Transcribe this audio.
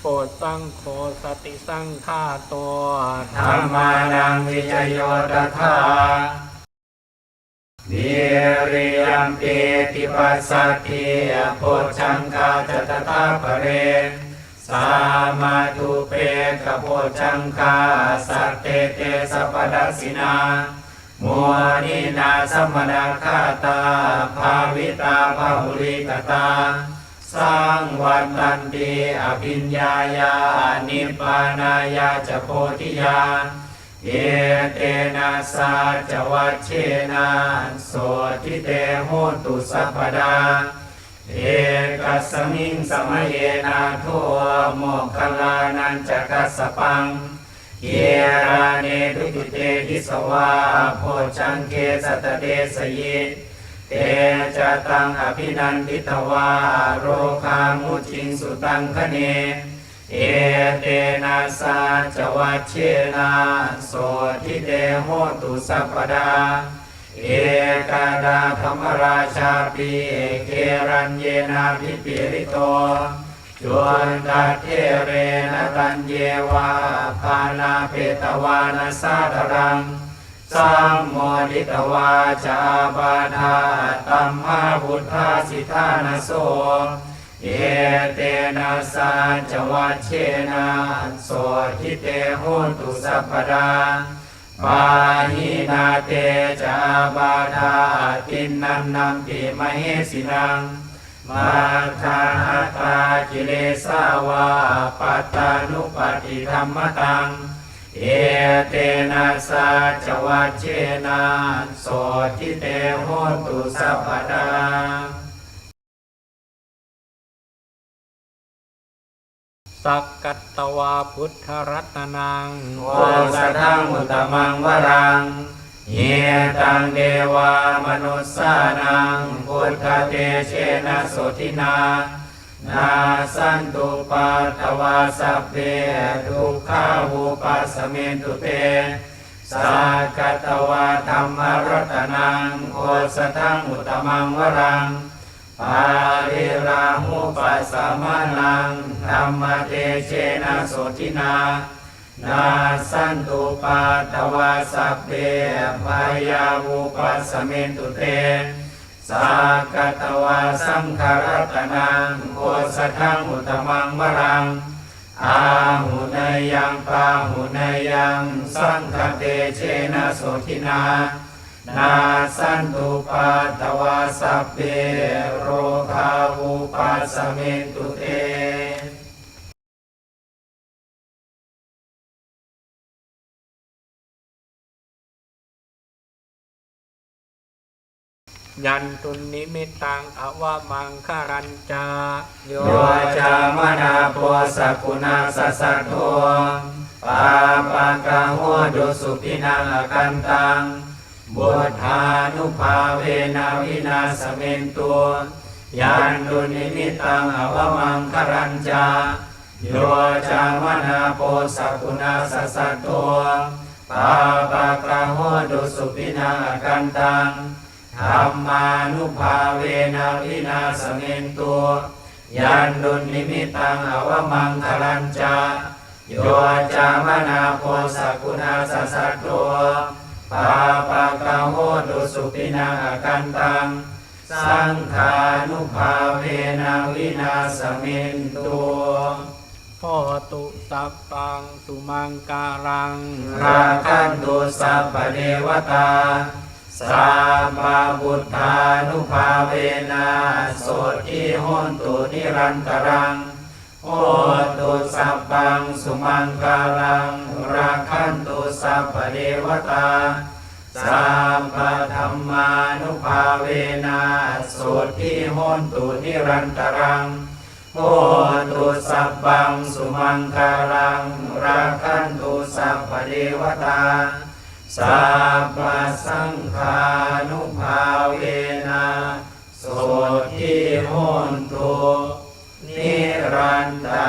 โปรดสังโฆสติสังฆ่าตัวธรรมานังวิจโยตถานิริยมปีติปัสสัตติโพชังคาจตตาปเรสามาตุเปกโพชังคาสัตเตเตสัพพดัสสินามัวนินาสมนาคาตาภาวิตาภาหุริกตา สร้างวันตันติอภิญญายานิพพานายาจะโพธิญาณเอเตนะสาจวัชเชนะโสทิเตโหตุสัพดา เอกสมิงสมัยนาทัวโมกขลานันจกัสปังเยราเนทุติเตทิสวาโพชังเกสตเดสย เตจตังอภินันทิตวาโรคามุจิงสุตังคเน เอเตนะสาจวัชเชนะโสทิเตโหตุสัพดา เอกาดาธรรมราชาปีเกรัญเยนาพิปิริโตจวนตาเทเรนตัญเยวาปานาเปตวานาสาดรัง สัมโมดิตวาจาบาทาตัมมาบุทธาสิทานโสเอเตนะสาจวัชเชนะโสทิเตโหตุสัพพดาปาหินาเตจาบาทาตินนันนัมปิมเหสินังมาคาหตากิเลสาวาปัตตานุปฏิธรรมตัง เอเตนะสาจวัชเชนะโสทิเตโหตุสัพพดาสักกัตตวาพุทธรัตนังโอสทังอุตมังวรังเยตังเดวามนุสสานังพุทธเตเชนะโสทินา นาสันตุปัตวาสัพเพทุกขาวุปัสสเมนตุเตสากตวาธรรมรัตนังโอสทังอุตมังวรังปาริราหุปัสสะมานังธรรมเตเชนะโสทินา นาสันตุปัตวาสัพเพพายาวุปัสสเมนตุเตสากตวาสังขารตนัง สทังอุตมังวรังอาหุนยังปาหุนยังสังฆเตเชนะโสทินานาสันตุปาตวาสัพเพโรคาวุปัสเมตุเต ยันตุนิมิตังอวมังคารัญจาโยจามนาโพสกุณาสสะโทปาปะกะหัวดุสุปินังกันตังบุทธานุภาเวนาวินาสเมนตัวยันตุนิมิตังอวมังคารัญจาโยจามนาโพสกุณาสสะโทปาปะกะหัวดุสุปินังกันตัง ธรรมานุภาเวนะวินาสเมนตัวยันดุลนิมิตังอวมังคลัญจาโยจามนาโพสกุณาสสัตตัวปาปะกะโหตุสุปินังอกันตัง สังขานุภาเวนะวินาสเมนตัวโหตุสัพพังสุมังการัง ราคันตุสัพพเทวตา สัมมาบุทธานุภาเวนะโสทิโหนตุนิรันตรังโหตุสัพพังสุมังกาลังราคันตุสัพพเทวตาสัมปธรรมานุภาเวนะโสทิโหนตุนิรันตรังโหตุสัพพังสุมังคารังราคันตุสัพพเทวตา สัพพสังฆานุภาเวนะโสทิโหนตุนิรันตา